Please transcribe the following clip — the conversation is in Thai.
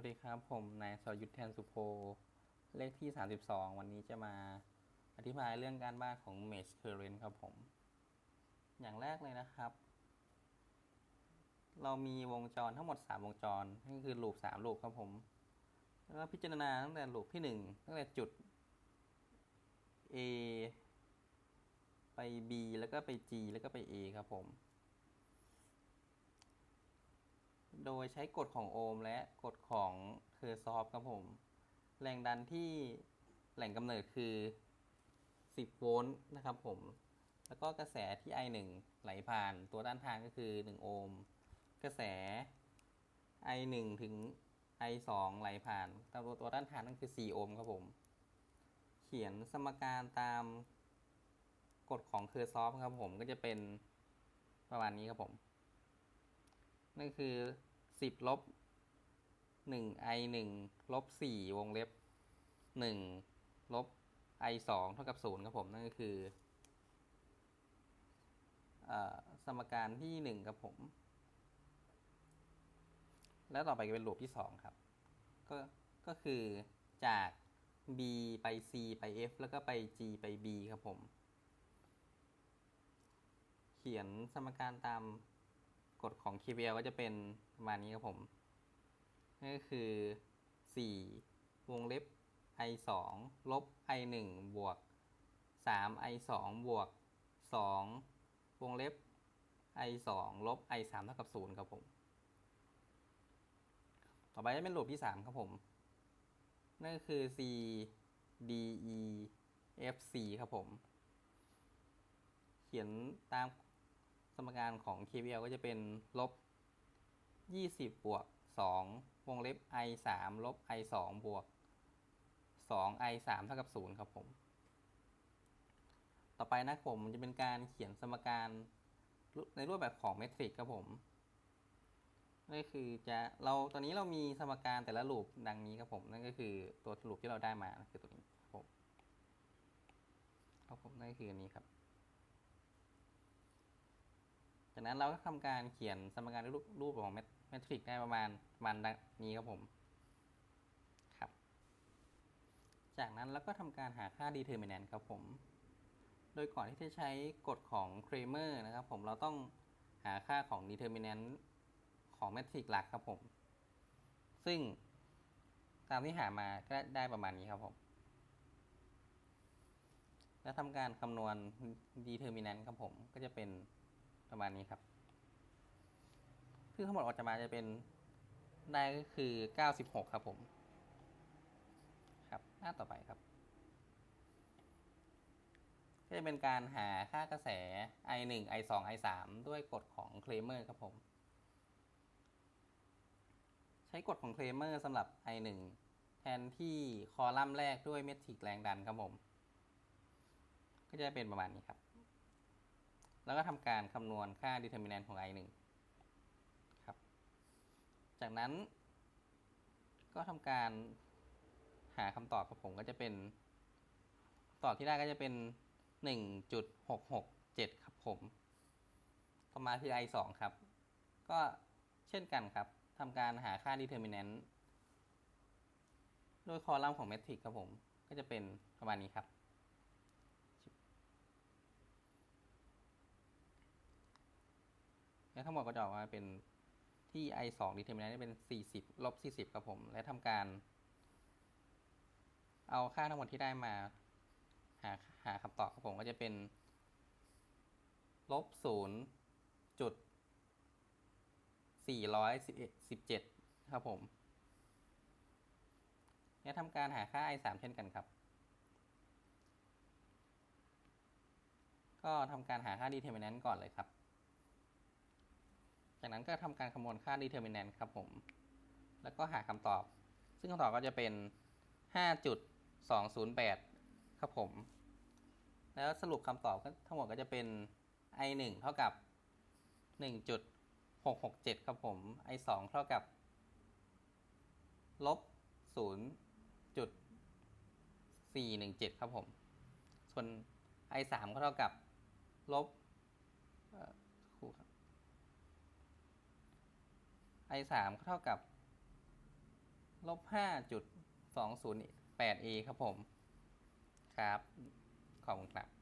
วัสดีครับ ผมนายสรยุทธแทนสุโพเลขที่ 32 วันนี้จะมาอธิบายเรื่องการบ้านของ Mesh Current ครับผม อย่างแรกเลยนะครับ เรามีวงจรทั้งหมด 3 วงจรนั่นคือลูป3ลูปครับผม แล้วพิจารณาตั้งแต่ลูปที่ 1 ตั้งแต่จุด A ไป B แล้วก็ไป G แล้วก็ไป A ครับผม โดยใช้กฎของโอห์มและกฎของเคอร์ซอฟครับผม แรงดันที่แหล่งกำเนิดคือ 10 โวลต์นะครับผม แล้วก็กระแสที่ I1 ไหลผ่านตัวด้านทางก็คือ 1 โอห์ม กระแส I1 ถึง I2 ไหลผ่านตามตัวตัวด้านทางนั่นคือ 4 โอห์มครับผม เขียนสมการตามกฎของเคอร์ซอฟครับผมก็จะเป็นประมาณนี้ครับผมนั่นคือ 10ลบ1 i 1ลบ4วงเล็บ1ลบ i 2เท่ากับ0ครับผม นั่นก็คืออสมการที่1ครับผม แล้วต่อไปก็เป็นลูปที่2ครับ ก็ก็คือจาก b ไป c ไป f แล้วก็ไป g ไป b ครับผม เขียนสมการตาม กฎของ KVL ก็จะเป็นประมาณนี้ครับผมนั่นก็คือ 4 วงเล็บ i 2ลบ i 1บวก 3 i 2บวก 2 วงเล็บ i 2ลบ i 3เท่ากับ 0 ครับผม ต่อไปจะเป็นรูปที่ 3 ครับผม นั่นก็คือ c d e f c ครับผม เขียนตาม สมการของ KVL ก็จะเป็นลบ 20 บวก 2 วงเล็บ i 3ลบ i 2บวก 2 i 3เท่ากับ 0 ครับผม ต่อไปนะครับผมจะเป็นการเขียนสมการในรูปแบบของเมทริกครับผมนั่นคือจะเราตอนนี้เรามีสมการแต่ละรูปดังนี้ครับผม นั่นก็คือตัวรูปที่เราได้มาคือตัวนี้ครับผมครับผมนั่นคืออันนี้ครับ จาก นั้นเราก็ทำการเขียนสมการรูปรูปของเมทริกได้ประมาณประมาณนี้ครับผมครับ จากนั้นเราก็ทำการหาค่า determinant ครับผม โดยก่อนที่จะใช้กฎของ Kramer นะครับ ผมเราต้องหาค่าของ determinant ของเมทริกหลักครับผม ซึ่งตามที่หามาก็ได้ประมาณนี้ครับผม แล้วทำการคำนวณ determinant ครับผม ก็จะเป็น ประมาณนี้ครับซึ่งทั้งหมดออกจะมาจะเป็นได้ก็คือ 96 ครับผม ครับ หน้าต่อไปครับ ก็จะเป็นการหาค่ากระแส i 1 i 2 i 3 ด้วยกฎของ Kramer ครับผม ใช้กฎของ Kramer สำหรับ i 1 แทนที่คอลัมน์แรกด้วยเมทริกแรงดันครับผม ก็จะเป็นประมาณนี้ครับ แล้วก็ทำการคำนวณค่า determinant ของ i 1ครับ จากนั้น ก็ทำการหาคำตอบครับผมก็จะเป็นตอบที่ได้ก็จะเป็น 1.667 ครับผม ต่อมาคือ i 2ครับ ก็เช่นกันครับทำการหาค่า determinant ด้วยคอลัมน์ของเมทริกครับผม ก็จะเป็นประมาณนี้ครับ และทั้งหมดก็จะออกมาเป็นที่ i 2 determinant เป็น 40ลบ40 ครับผม และทำการ เอาค่าทั้งหมดที่ได้มาหาหาคำตอบครับผมก็จะเป็นลบ0จุด417 ครับผมและทำการหาค่า i 3เช่นกันครับ ก็ทำการหาค่า determinant ก่อนเลยครับ จากนั้นก็ทำการคำนวณค่า determinant ครับผม แล้วก็หาคำตอบ ซึ่งคำตอบก็จะเป็น 5.208 ครับผม แล้วสรุปคำตอบทั้งหมดก็จะเป็น i 1เท่ากับ 1.667 ครับผม i 2เท่ากับลบ0.417 ครับผม ส่วน i 3ก็เท่ากับลบ i 3ก็เท่ากับลบห้าจุดสองศูนย์แปดเอครับผม ครับ ขอบคุณครับ